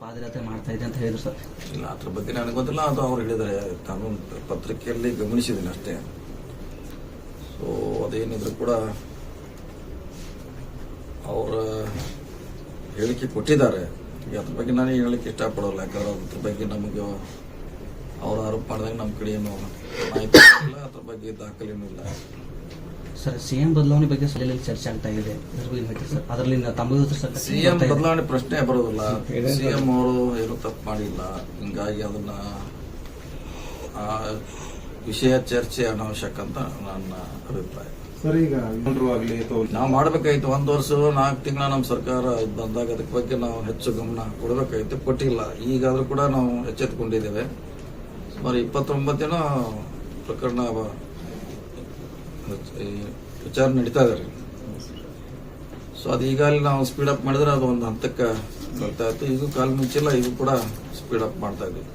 ಪಾದಯಾತ್ರೆ ಮಾಡ್ತಾ ಇದೆ ಅಂತ ಹೇಳಿದ್ರು ಸರ್. ಇಲ್ಲ, ಅದ್ರ ಬಗ್ಗೆ ನನಗೆ ಗೊತ್ತಿಲ್ಲ, ಅದು ಅವ್ರು ಹೇಳಿದ್ದಾರೆ. ನಾನು ಪತ್ರಿಕೆಯಲ್ಲಿ ಗಮನಿಸಿದ್ದೀನಿ ಅಷ್ಟೇ. ಸೊ ಅದೇನಿದ್ರು ಕೂಡ ಅವರ ಹೇಳಿಕೆ ಕೊಟ್ಟಿದ್ದಾರೆ. ಅದ್ರ ಬಗ್ಗೆ ನಾನು ಹೇಳಲಿಕ್ಕೆ ಇಷ್ಟಪಡೋಲ್ಲ, ಯಾಕಂದ್ರೆ ಅದ್ರ ಬಗ್ಗೆ ನಮಗೆ ಅವ್ರು ಆರೋಪ ಮಾಡಿದಾಗ ನಮ್ಮ ಕಡೆ ಏನು ಮಾಹಿತಿ ಇಲ್ಲ ಅದ್ರ ಬಗ್ಗೆ ದಾಖಲೆನೂ ಇಲ್ಲ. ಸರ್ ಸಿಎಂ ಬದಲಾವಣೆ ಬಗ್ಗೆ ಸಭೆಯಲ್ಲಿ ಚರ್ಚೆ ಆಗ್ತಾ ಇದೆ. ಬಗ್ಗೆ ಹೇಳ್ತೀರಿ ಸರ್ ಅದರಲ್ಲಿ ಸರ್ ಸಿಎಂ ಬದಲಾವಣೆ ಪ್ರಶ್ನೆ ಬರೋದಿಲ್ಲ. ಸಿಎಂ ಅವರು ಏನು ತಪ್ಪು ಮಾಡಿಲ್ಲ. ಹಿಂಗಾಗಿ ಅದನ್ನ ಆ ವಿಷಯ ಚರ್ಚೆ ಅನಾವಶ್ಯಕ ಅಂತ ನನ್ನ ಅಭಿಪ್ರಾಯ. ಸರಿ ಈಗ ಆಗ್ಲಿ ನಾವು ಮಾಡ್ಬೇಕಾಯ್ತು. ಒಂದು ವರ್ಷ ನಾಲ್ಕು ತಿಂಗಳ ನಮ್ಮ ಸರ್ಕಾರ ಬಂದಾಗ ಅದಕ್ಕೆ ಬಗ್ಗೆ ನಾವು ಹೆಚ್ಚು ಗಮನ ಕೊಡಬೇಕಾಯ್ತು. ಕೊಟ್ಟಿಲ್ಲ. ಈಗಾದ್ರೂ ಕೂಡ ನಾವು ಎಚ್ಚೆತ್ಕೊಂಡಿದ್ದೇವೆ. ಸುಮಾರು ಇಪ್ಪತ್ತೊಂಬತ್ತೇನೋ ಪ್ರಕರಣ ವಿಚಾರ ನಡೀತಾ ಇದೆ ಸೊ ಅದು ಈಗಾಗಲೇ ನಾವು ಸ್ಪೀಡ್ ಅಪ್ ಮಾಡಿದ್ರೆ ಅದು ಒಂದು ಹಂತಕ್ಕೆ ಬರ್ತಾ ಇತ್ತು. ಇದು ಕಾಲ ಮುಂಚಿಲ್ಲ ಇದು ಕೂಡ ಸ್ಪೀಡ್ ಅಪ್ ಮಾಡ್ತಾ ಇದ್ದೀವಿ